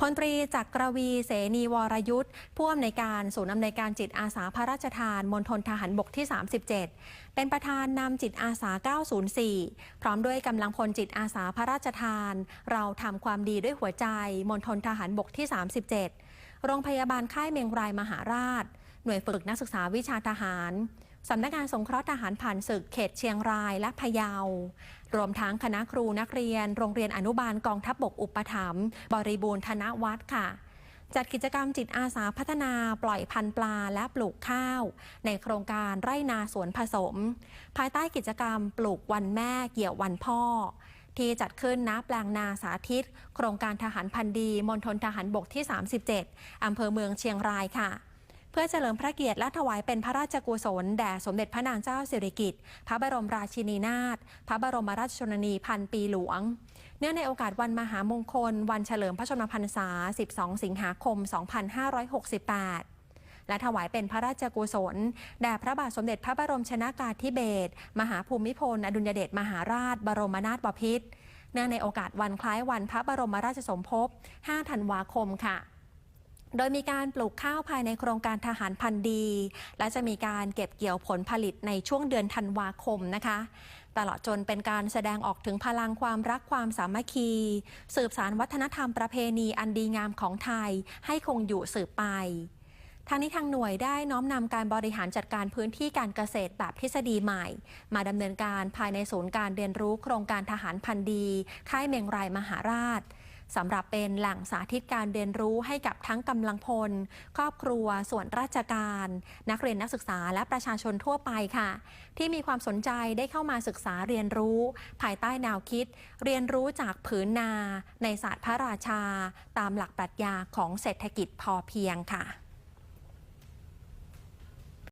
พลตรีจักรวีเสนีวรยุทธ์ผู้อำนวยการศูนย์อำนวยการจิตอาสาพระราชทานมณฑลทหารบกที่ 37 เป็นประธานนำจิตอาสา 904 พร้อมด้วยกำลังพลจิตอาสาพระราชทาน เราทำความดีด้วยหัวใจมณฑลทหารบกที่ 37 โรงพยาบาลค่ายเมงรายมหาราช หน่วยฝึกนักศึกษาวิชาทหาร สำนักงานสงเคราะห์ทหารผ่านศึกเขตเชียงรายและพะเยา รวมทั้งคณะครูนักเรียน โรงเรียนอนุบาลกองทัพบบกอุปถัมภ์บริบูรณ์ธนวัฒน์ค่ะ จัดกิจกรรมจิตอาสาพัฒนาปล่อยพันธุ์ปลาและปลูกข้าว ในโครงการไร่นาสวนผสม ภายใต้กิจกรรมปลูกวันแม่เกี่ยววันพ่อ ที่จัดขึ้นณแปลงนาสาธิต โครงการทหารพันดีมณฑลทหารบกที่ 37อำเภอเมืองเชียงรายค่ะ เพื่อเฉลิมพระเกียรติและถวายเป็นพระราชกุศลแด่สมเด็จพระนางเจ้าสิริกิติ์พระบรมราชินีนาถพระบรมราชชนนีพันปีหลวง เนื่องในโอกาสวันมหามงคล วันเฉลิมพระชนมพรรษา 12 สิงหาคม 2568และถวายเป็นพระราชกุศล แด่พระบาทสมเด็จพระบรมชนากาธิเบศรมหาภูมิพล อดุลยเดชมหาราช บรมนาถบพิตรเนื่องในโอกาสวันคล้ายวันพระบรมราชสมภพ 5 ธันวาคมค่ะ โดยมีการปลูกข้าวภายในโครงการทหารพันธุ์ดี และจะมีการเก็บเกี่ยวผลผลิตในช่วงเดือนธันวาคมนะคะ ตลอดจนเป็นการแสดงออกถึงพลังความรักความสามัคคี สืบสารวัฒนธรรมประเพณีอันดีงามของไทยให้คงอยู่สืบไปทางนี้ทางหน่วยได้น้อมนำการบริหารจัดการพื้นที่การเกษตรแบบทฤษฎีใหม่ มาดำเนินการภายในศูนย์การเรียนรู้โครงการทหารพันธุ์ดี ค่ายเมงรายมหาราช สำหรับเป็นแหล่งสาธิตการเรียนรู้ให้กับทั้งกำลังพล ครอบครัว ส่วนราชการ นักเรียนนักศึกษาและประชาชนทั่วไปค่ะ ที่มีความสนใจได้เข้ามาศึกษาเรียนรู้ ภายใต้แนวคิด เรียนรู้จากผืนนา ในศาสตร์พระราชา ตามหลักปรัชญาของเศรษฐกิจพอเพียงค่ะ